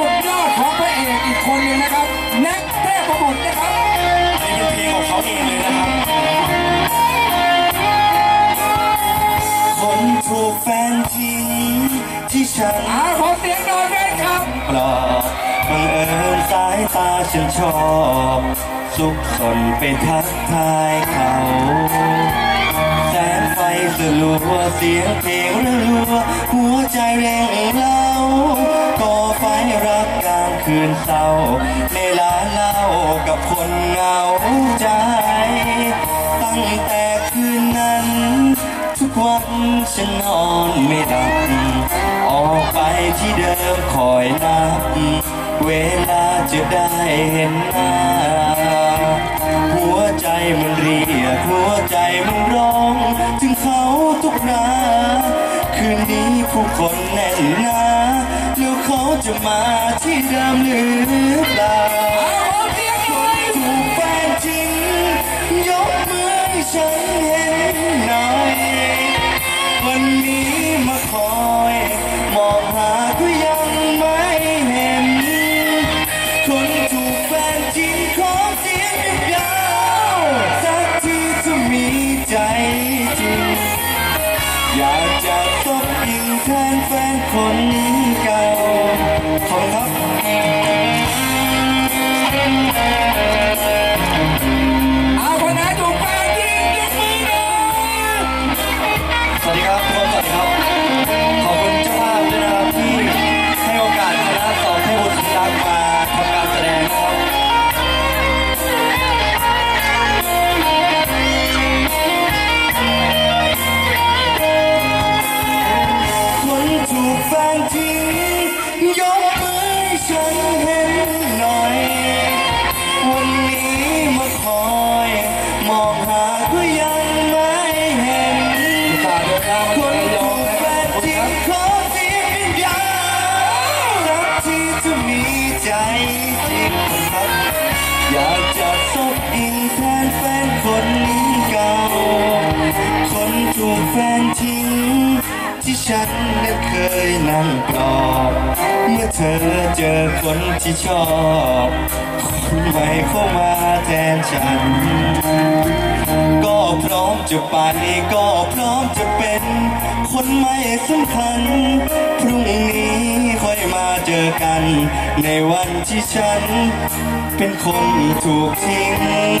สุดยอดของพระเอกอีกคนหนึงนะครับ แน็กเทพบุตรนะครับอันนี้เป็นเพลงของเขาเองเลยนะครับ คนถูกแฟนทิ้งที่ฉันอาขอเสียงหน่อยแฟนครับปลอบบังเอิญสายตาฉันชอบ สุขสนไปทักทายเขาแสงไฟสลัวเสียงเพลงระลัวหัวใจแรงเล่า คืนเศร้า ในลานเล่ากับคนเหงาใจ ตั้งแต่คืนนั้น ทุกวันฉันนอนไม่หลับ ออกไปที่เดิมคอยนับ เวลาจะได้เห็นหน้า หัวใจมันเรียก หัวใจมันร้อง ถึงเขาทุกนา คืนนี้ผู้คนแน่นหนา แล้วเขาจะมาที่เดิมหรือเปล่าขอเสียงหน่อยถูกแฟนทิ้งยกมือให้ฉันเห็นหน่อย วันนี้มาคอยมองหาก็ยังไม่เห็น คนถูกแฟนทิ้งขอเสียงยาวๆสักทีจะมีใจจริง อยากจะตบ ยิ่งแทนแฟนคนเก่า ถูกแฟนทิ้งยกมือฉันเห็นหน่อย วันนี้มาคอยมองหาก็ยังไม่เห็นฝากด้วยคนถูกแฟนทิ้งขอเสียงยาวสักทีจะมีใจจริงครับอยาก ฉันนั้นเคยนั่งปลอบ เมื่อเธอเจอคนที่ชอบคนใหม่เข้ามาแทนฉัน ก็พร้อมจะไป ก็พร้อมจะเป็น คนไม่สำคัญ พรุ่งนี้ค่อยมาเจอกัน ในวันที่ฉัน เป็นคนถูกทิ้ง